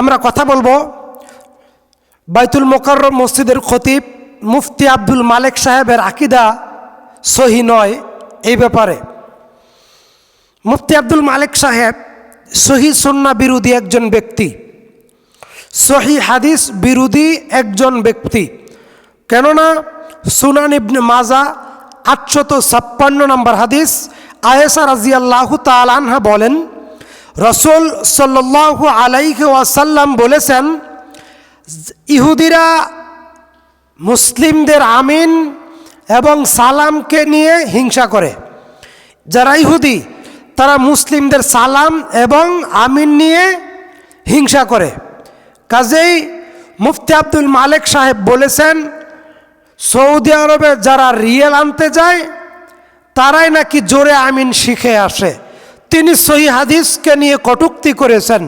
আমরা কথা বলব। বাইতুল মোকাররম মসজিদের খতিব মুফতি আব্দুল মালেক সাহেবের আকিদা সহি নয় এই ব্যাপারে। মুফতি আব্দুল মালেক সাহেব সহি সন্না বিরোধী একজন ব্যক্তি। সহি হাদিস বিরোধী একজন ব্যক্তি। কেননা সুনান ইবনে মাজা আটশত ছাপ্পান্ন নম্বর হাদিস আয়েসা রাজিয়াল্লাহু তালানহা বলেন রসুল সাল্লাহ আলাইহি ওয়াসাল্লাম বলেছেন, ইহুদিরা মুসলিমদের আমিন এবং সালামকে নিয়ে হিংসা করে। যারা ইহুদি, তারা মুসলিমদের সালাম এবং আমিন নিয়ে হিংসা করে। কাজেই মুফতি আব্দুল মালেক সাহেব বলেছেন, সৌদি আরবে যারা রিয়েল আনতে যায়, তারাই নাকি জোরে আমিন শিখে আসে। তিনি সহি হাদিসকে নিয়ে কটুক্তি করেছেন।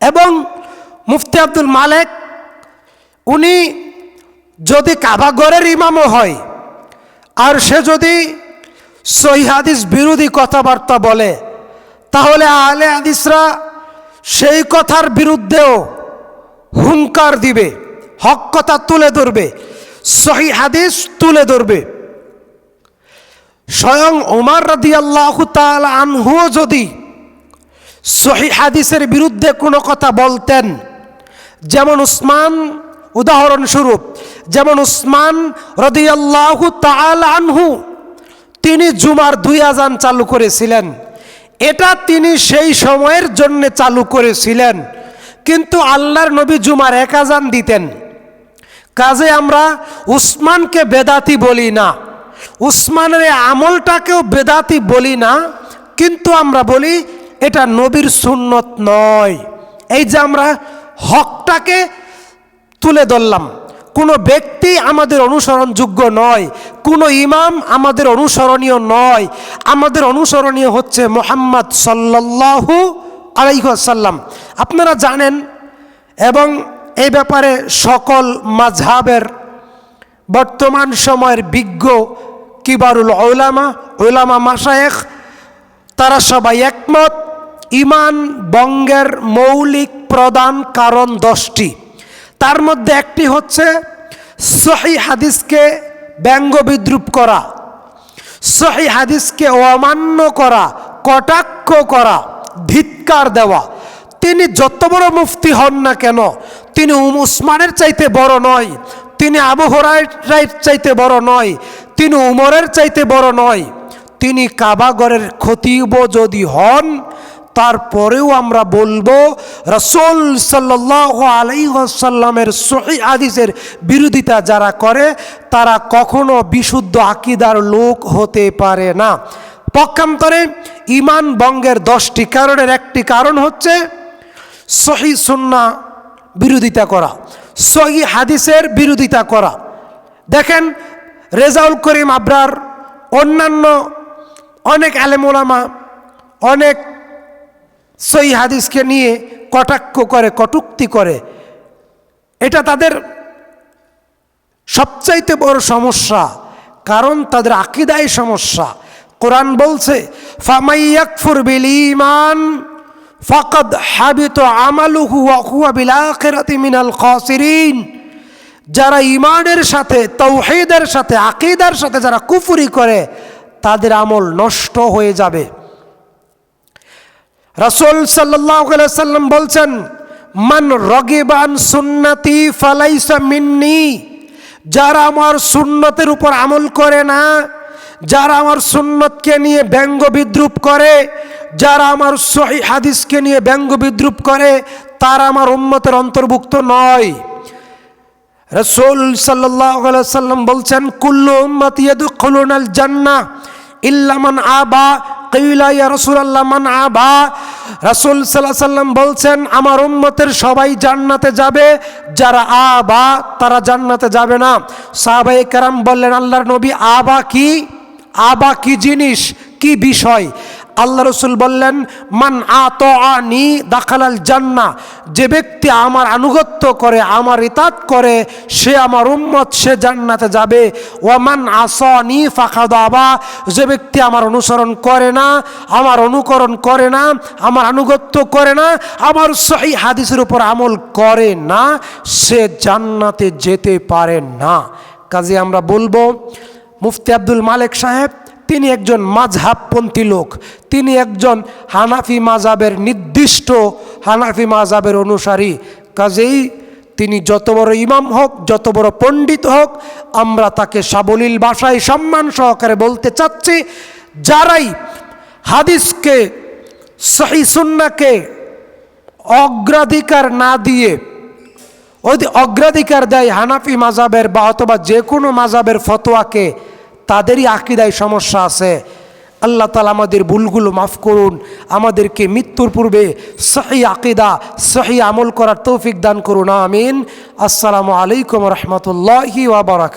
এবং মুফতি আব্দুল মালেক, উনি যদি কাবাগরের ইমামও হয়, আর সে যদি সহি হাদিস বিরোধী কথাবার্তা বলে, তাহলে আহলে হাদিসরা সেই কথার বিরুদ্ধেও হুঙ্কার দিবে, হক কথা তুলে ধরবে, সহি হাদিস তুলে ধরবে। স্বয়ং ওমার রাদি আল্লাহ আনহুও যদি সহি হাদিসের বিরুদ্ধে কোনো কথা বলতেন, যেমন উসমান, উদাহরণস্বরূপ, যেমন উসমান রদিয়াল্লাহু তাল আনহু, তিনি জুমার দুই আজান চালু করেছিলেন। এটা তিনি সেই সময়ের জন্য চালু করেছিলেন। কিন্তু আল্লাহর নবী জুমার এক আজান দিতেন। কাজে আমরা উসমানকে বেদাতি বলি না। উসমানের আমলটাকেও বেদাতি বলি না, কিন্তু আমরা বলি এটা নবীর সুন্নত নয়। এই যে আমরা হকটাকে তুলে ধরলাম, কোনো ব্যক্তি আমাদের অনুসরণযোগ্য নয়, কোনো ইমাম আমাদের অনুসরণীয় নয়। আমাদের অনুসরণীয় হচ্ছে মোহাম্মদ সাল্লাল্লাহু আলাইসাল্লাম আপনারা জানেন, এবং এই ব্যাপারে সকল মাঝহাবের বর্তমান সময়ের বিজ্ঞ কিবারুল ওলামা ওলামা মাসায়েখ তারা সবাই একমত, ইমান বঙ্গের মৌলিক প্রদান কারণ দশটি। তার মধ্যে একটি হচ্ছে সহি হাদিসকে ব্যঙ্গ বিদ্রুপ করা সহি হাদিসকে অমান্য করা, কটাক্ষ করা, ধিৎকার দেওয়া। তিনি যত বড় মুফতি হন না কেন, তিনি উম উসমানের চাইতে বড় নয়, তিনি আবু চাইতে বড় নয় তিনি উমরের চাইতে বড় নয়। তিনি কাবাগরের খতিব যদি হন, তারপরেও আমরা বলব, রসুল সাল্লাহ আলাইসাল্লামের সহি আদিসের বিরোধিতা যারা করে, তারা কখনো বিশুদ্ধ আকিদার লোক হতে পারে না। পক্ষান্তরে ইমান বঙ্গের দশটি কারণের একটি কারণ হচ্ছে, সহি সুন্না বিরোধিতা করা, সহি হাদিসের বিরোধিতা করা। দেখেন রেজাউল করিম আবরার, অন্যান্য অনেক আলেমোলামা অনেক সই হাদিসকে নিয়ে কটাক্ষ করে, কটুক্তি করে। এটা তাদের সবচাইতে বড় সমস্যা, কারণ তাদের আকিদায় সমস্যা। কোরআন বলছে ফামাইয়াকফুর বিল ইমান ফাকাদ হাবিত আমালুহু ওয়া হুয়া বিল আখিরাতি মিনাল খাসিরিন। যারা ইমানের সাথে, তৌহিদের সাথে, আকিদার সাথে যারা কুফুরি করে, তাদের আমল নষ্ট হয়ে যাবে। রাসূল সাল্লাম বলছেন, মান রগিবান সুন্নতি ফালাইসা মিন্নি। যারা আমার সুন্নতের উপর আমল করে না, যারা আমার সুন্নতকে নিয়ে ব্যঙ্গ বিদ্রুপ করে, যারা আমার সহি হাদিসকে নিয়ে ব্যঙ্গ বিদ্রুপ করে, তারা আমার উম্মতের অন্তর্ভুক্ত নয়। রসুল সাল্লাহ সাল্লাম বলছেন, কুল্লু উম্মত ইয়াদুখুলুন আল জান্নাহ ইল্লা মান আবা। কিলা ইয়া রাসূলুল্লাহ, মান আবা? রাসূল সাল্লাল্লাহু সাল্লাম বলছেন, আমার উম্মতের সবাই জান্নাতে যাবে, যারা আবা, তারা জান্নাতে যাবে না। সাহাবায়ে কেরাম বললেন, আল্লাহর নবী আবা কি? আবা কি জিনিস? কি বিষয়? আল্লাহ রসুল বললেন, মান আত আনি দাখালাল জান্না যে ব্যক্তি আমার আনুগত্য করে, আমার ইতাত করে, সে আমার উম্মত, সে জান্নাতে যাবে। ও ওয়ামান আসনি ফাঁকা দাবা যে ব্যক্তি আমার অনুসরণ করে না, আমার অনুকরণ করে না, আমার আনুগত্য করে না, আমার সহি হাদিসের উপর আমল করে না, সে জান্নাতে যেতে পারে না। কাজে আমরা বলব, মুফতি আব্দুল মালেক সাহেব তিনি একজন মাঝহাবপন্থী লোক। তিনি একজন হানাফি মাজাবের নির্দিষ্ট হানাফি মাজাবের অনুসারী। কাজেই তিনি যত বড় ইমাম হোক, যত বড় পণ্ডিত হোক, আমরা তাকে সাবলীল ভাষায় সম্মান সহকারে বলতে চাচ্ছি, যারাই হাদিসকে, সহি সুন্নাকে অগ্রাধিকার না দিয়ে অগ্রাধিকার দেয় হানাফি মাজাবের বা অথবা যে কোনো মাজাবের ফতোয়াকে তাদেরই আকিদায় সমস্যা আছে। আল্লাহ তালা আমাদের ভুলগুলো মাফ করুন, আমাদেরকে মৃত্যুর পূর্বে সহি আকিদা, সহি আমল করার তৌফিক দান করুন, আমিন। আসসালামু আলাইকুম রহমতুল্লাহি ওয়াবারাকাত